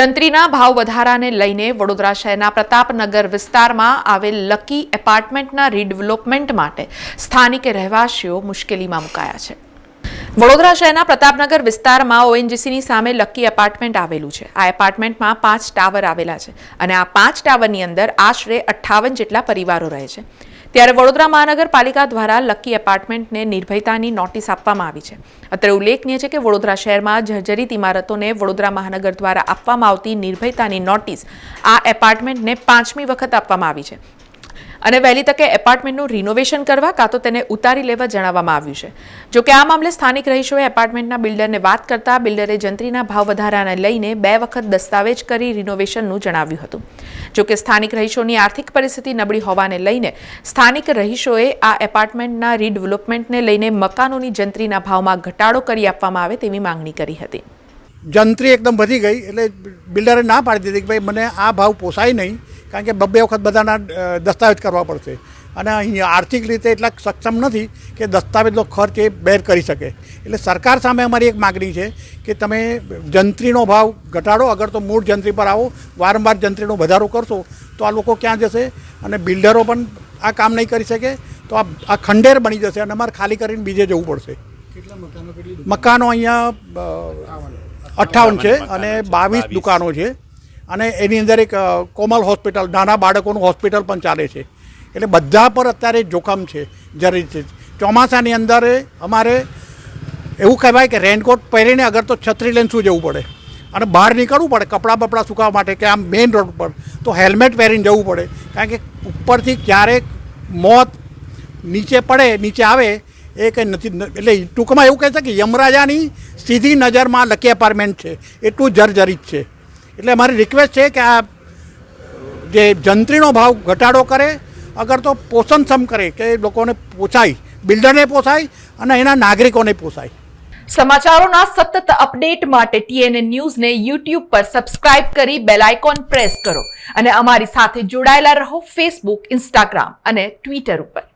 જંત્રીના ભાવ વધારાને લઈને વડોદરા શહેરના પ્રતાપનગર વિસ્તારમાં આવેલ લકી એપાર્ટમેન્ટના રીડેવલપમેન્ટ માટે સ્થાનિક રહેવાસીઓ મુશ્કેલીમાં મુકાયા છે. વડોદરા શહેરના પ્રતાપનગર વિસ્તારમાં ઓએનજીસીની સામે લકી એપાર્ટમેન્ટ આવેલું છે. આ એપાર્ટમેન્ટમાં પાંચ ટાવર આવેલા છે અને આ પાંચ ટાવરની અંદર આશરે અઠ્ઠાવન જેટલા પરિવારો રહે છે. ત્યારે વડોદરા મહાનગરપાલિકા દ્વારા લકી એપાર્ટમેન્ટને નિર્ભયતાની નોટિસ આપવામાં આવી છે. અત્રે ઉલ્લેખનીય છે કે વડોદરા શહેરમાં જર્જરિત ઇમારતોને વડોદરા મહાનગર દ્વારા આપવામાં આવતી નિર્ભયતાની નોટિસ આ એપાર્ટમેન્ટને પાંચમી વખત આપવામાં આવી છે. અને વહેલી તકે એપાર્ટમેન્ટનું રિનોવેશન કરવા કાં તો તેને ઉતારી લેવા જણાવવામાં આવ્યું છે. જો કે આ મામલે સ્થાનિક રહીશોએ એપાર્ટમેન્ટના બિલ્ડરને વાત કરતા બિલ્ડરે જંત્રીના ભાવ વધારાને લઈને બે વખત દસ્તાવેજ કરી રિનોવેશનનું જણાવ્યું હતું. જો કે સ્થાનિક રહીશોની આર્થિક પરિસ્થિતિ નબળી હોવાને લઈને સ્થાનિક રહીશોએ આ એપાર્ટમેન્ટના રીડેવલપમેન્ટને લઈને મકાનોની જંત્રીના ભાવમાં ઘટાડો કરી આપવામાં આવે તેવી માંગણી કરી હતી. જંત્રી એકદમ વધી ગઈ એટલે બિલ્ડરે ના પાડી દીધી કે ભાઈ મને આ ભાવ પોસાય નહીં. કારણ કે બબ્બે વખત બધાના દસ્તાવેજ કરવા પડશે. અને અહીં આર્થિક રીતે એટલા સક્ષમ નથી કે દસ્તાવેજનો ખર્ચ એ બેર કરી શકે. એટલે સરકાર સામે અમારી એક માગણી છે કે તમે જંત્રીનો ભાવ ઘટાડો. અગર તો મૂળ જંત્રી પર આવો વારંવાર જંત્રીનો વધારો કરશો તો આ લોકો ક્યાં જશે? અને બિલ્ડરો પણ આ કામ નહીં કરી શકે તો આ આ ખંડેર બની જશે અને અમારે ખાલી કરીને બીજે જવું પડશે. મકાનો અહીંયા અઠ્ઠાવન છે અને બાવીસ દુકાનો છે. અને એની અંદર એક કોમલ હોસ્પિટલ, નાના બાળકોનું હોસ્પિટલ પણ ચાલે છે. એટલે બધા પર અત્યારે જોખમ છે, જરૂરી છે. ચોમાસાની અંદર અમારે એવું કહેવાય કે રેનકોટ પહેરીને અગર તો છત્રી લઈને શું જવું પડે? અને બહાર નીકળવું પડે, કપડાં બપડા સુકાવવા માટે, કે આમ મેઇન રોડ પર. તો હેલ્મેટ પહેરીને જવું પડે. કારણ કે ઉપરથી ક્યારેક મોત નીચે પડે, નીચે આવે, એ કંઈ નથી એટલે ટૂંકમાં એવું કહે છે કે યમરાજાની સીધી નજરમાં લકી એપાર્ટમેન્ટ છે. એટલું જર્જરિત છે. એટલે મારી રિક્વેસ્ટ છે કે આ જે જંત્રીનો ભાવ ઘટાડો કરે, અગર તો પોષણક્ષમ કરે, કે લોકોને પોસાય, બિલ્ડરને પોસાય અને એના નાગરિકોને પોસાય. સમાચારોના સતત અપડેટ માટે ટીએનએ ન્યૂઝને યુટ્યુબ પર સબસ્ક્રાઇબ કરી બેલ આઇકોન પ્રેસ કરો અને અમારી સાથે જોડાયેલા રહો ફેસબુક ઇન્સ્ટાગ્રામ અને ટ્વિટર ઉપર.